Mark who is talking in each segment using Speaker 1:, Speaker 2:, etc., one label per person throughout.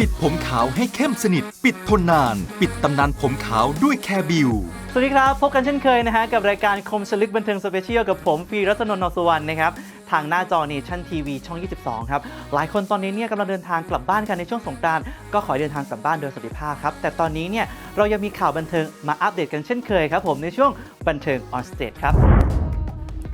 Speaker 1: ปิดผมขาวให้เข้มสนิท ปิดทนนาน ปิดตำนานผมขาวด้วยแคร์บิว
Speaker 2: สวัสดีครับ พบกันเช่นเคยนะฮะ กับรายการคมสลึกบันเทิงสเปเชียลกับผมฟีรัตนนท์นสุวรรณนะครับ ทางหน้าจอเนชั่นทีวีช่อง 22 ครับ หลายคนตอนนี้เนี่ยกำลังเดินทางกลับบ้านกันในช่วงสงกรานต์ก็ขอเดินทางกลับบ้านโดยสวัสดิภาพครับ แต่ตอนนี้เนี่ยเรายังมีข่าวบันเทิงมาอัปเดตกันเช่นเคยครับผมในช่วงบันเทิงออนสเตจครับ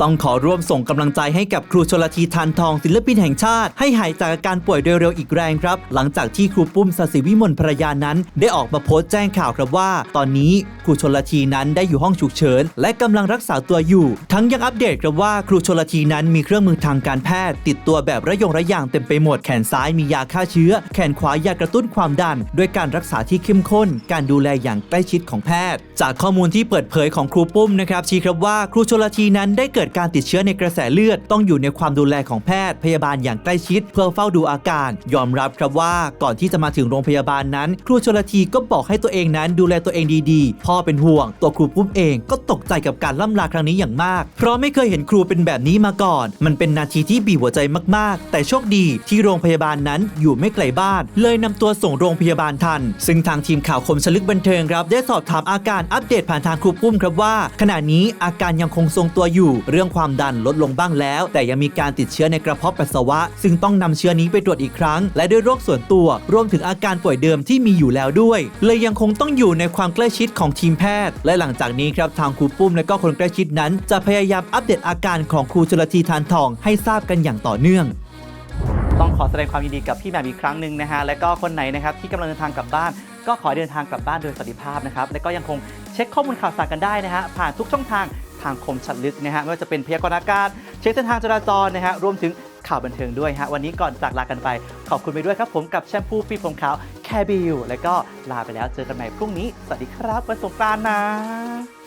Speaker 3: ต้องขอร่วมส่งกำลังใจให้กับครูชลทีทานทองศิลปินแห่งชาติ ให้หายจากอาการป่วยโดยเร็วอีกแรงครับ หลังจากที่ครูปุ้มสศิวิมลภรรยานั้น ได้ออกมาโพสต์แจ้งข่าวครับว่า ตอนนี้ครูชลทีนั้นได้อยู่ห้องฉุกเฉิน และกำลังรักษาตัวอยู่ ทั้งยังอัปเดตครับว่าครูชลทีนั้นมีเครื่องมือทางการแพทย์ ติดตัวแบบระยงระยางเต็มไปหมดแขนซ้ายมียาฆ่าเชื้อ แขนขวายากระตุ้นความดันด้วยการรักษาที่เข้มข้น การดูแลอย่างใกล้ชิดของแพทย์ จากข้อมูลที่เปิดเผยของครูปุ้มนะครับชี้ครับว่าครูชลทีนั้นได้เกิดการติดเชื้อในกระแสเลือดต้องอยู่ในความดูแลของแพทย์พยาบาลอย่างใกล้ชิด เพื่อเฝ้าดูอาการ ยอมรับครับว่าก่อนที่จะมาถึงโรงพยาบาลนั้น ครูชลทีก็บอกให้ตัวเองนั้นดูแลตัวเองดีๆ พ่อเป็นห่วง ตัวครูปุ้มเองก็ตกใจกับการล่ำลาครั้งนี้อย่างมาก เพราะไม่เคยเห็นครูเป็นแบบนี้มาก่อน มันเป็นนาทีที่บีบหัวใจมากๆ แต่โชคดีที่โรงพยาบาลนั้นอยู่ไม่ไกลบ้าน เลยนำตัวส่งโรงพยาบาลทัน ซึ่งทางทีมข่าวคมชลึกบันเทิงครับได้สอบถามอาการอัปเดตผ่านทางครูปุ้มครับว่า ขณะนี้อาการยังคงทรงตัวอยู่เรื่ื่องความดันลดลงบ้างแล้ว แต่ยังมีการติดเชื้อในกระเพาะปัสสาวะ ซึ่งต้องนำเชื้อนี้ไปตรวจอีกครั้ง และด้วยโรคส่วนตัว รวมถึงอาการป่วยเดิมที่มีอยู่แล้วด้วย เลยยังคงต้องอยู่ในความใกล้ชิดของทีมแพทย์ และหลังจากนี้ครับทางครูปุ้มและก็คนใกล้ชิดนั้น จะพยายามอัปเดตอาการของครูชลทีทานทองให้ทราบกันอย่างต่อเนื่อง
Speaker 2: ต้องขอแสดงความยินดีกับพี่แหม่มอีกครั้งหนึ่งนะฮะ และก็คนไหนนะครับที่กำลังเดินทางกลับบ้าน ก็ขอเดินทางกลับบ้านโดยสวัสดิภาพนะครับ และก็ยังคงเช็คข้อมูลข่าวสารกันได้นะฮะ ผ่านทุกช่องทาง ทางคมชัดลึกนะฮะไม่ว่าจะเป็นพยากรณ์อากาศ เช็คเส้นทางจราจรนะฮะรวมถึงข่าวบันเทิงด้วยฮะวันนี้ก่อนจากลากันไป ขอบคุณไปด้วยครับผมกับแชมพูฟีผมขาวแคบิวและก็ลาไปแล้วเจอกันใหม่พรุ่งนี้ สวัสดีครับวันสงกรานต์นะ